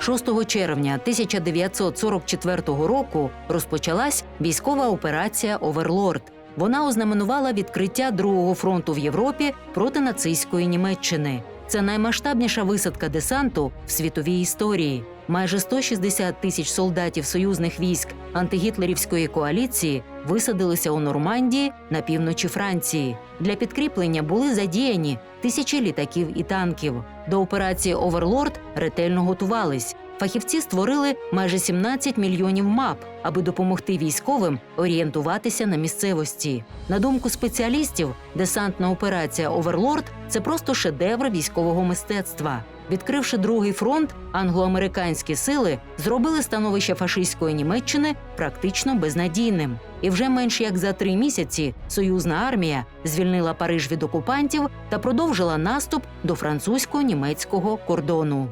6 червня 1944 року розпочалась військова операція Оверлорд. Вона ознаменувала відкриття другого фронту в Європі проти нацистської Німеччини. Це наймасштабніша висадка десанту в світовій історії. Майже 160 тисяч солдатів союзних військ антигітлерівської коаліції висадилися у Нормандії на півночі Франції. Для підкріплення були задіяні тисячі літаків і танків. До операції Оверлорд ретельно готувались. Фахівці створили майже 17 мільйонів мап, аби допомогти військовим орієнтуватися на місцевості. На думку спеціалістів, десантна операція Оверлорд це просто шедевр військового мистецтва. Відкривши другий фронт, англо-американські сили зробили становище фашистської Німеччини практично безнадійним. І вже менш як за три місяці союзна армія звільнила Париж від окупантів та продовжила наступ до французько-німецького кордону.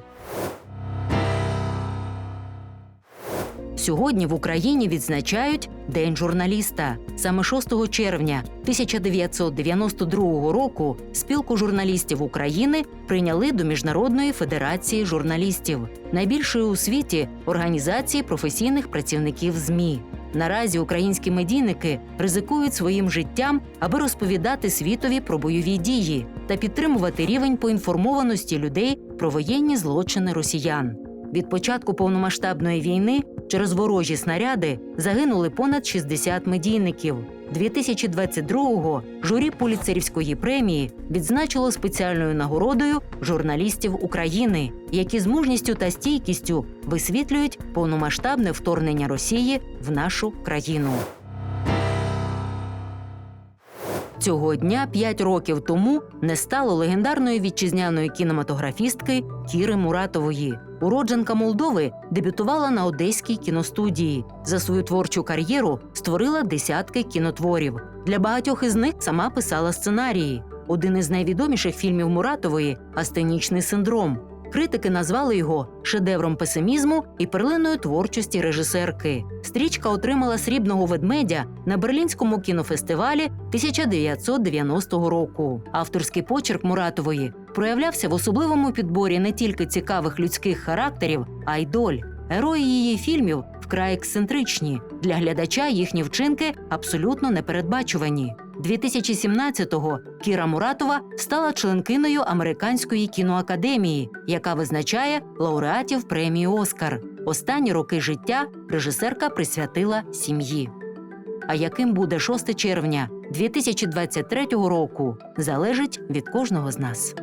Сьогодні в Україні відзначають День журналіста. Саме 6 червня 1992 року спілку журналістів України прийняли до Міжнародної федерації журналістів, найбільшої у світі організації професійних працівників ЗМІ. Наразі українські медійники ризикують своїм життям, аби розповідати світові про бойові дії та підтримувати рівень поінформованості людей про воєнні злочини росіян. Від початку повномасштабної війни через ворожі снаряди загинули понад 60 медійників. 2022-го журі Пуліцерівської премії відзначило спеціальною нагородою журналістів України, які з мужністю та стійкістю висвітлюють повномасштабне вторгнення Росії в нашу країну. Цього дня п'ять років тому не стало легендарної вітчизняної кінематографістки Кіри Муратової. Уродженка Молдови дебютувала на одеській кіностудії. За свою творчу кар'єру створила десятки кінотворів. Для багатьох із них сама писала сценарії. Один із найвідоміших фільмів Муратової Астенічний синдром. Критики назвали його шедевром песимізму і перлиною творчості режисерки. Стрічка отримала срібного ведмедя на берлінському кінофестивалі 1990 року. Авторський почерк Муратової проявлявся в особливому підборі не тільки цікавих людських характерів, а й доль. Герої її фільмів вкрай ексцентричні. Для глядача їхні вчинки абсолютно непередбачувані. 2017-го Кіра Муратова стала членкиною Американської кіноакадемії, яка визначає лауреатів премії Оскар. Останні роки життя режисерка присвятила сім'ї. А яким буде 6 червня 2023 року, залежить від кожного з нас.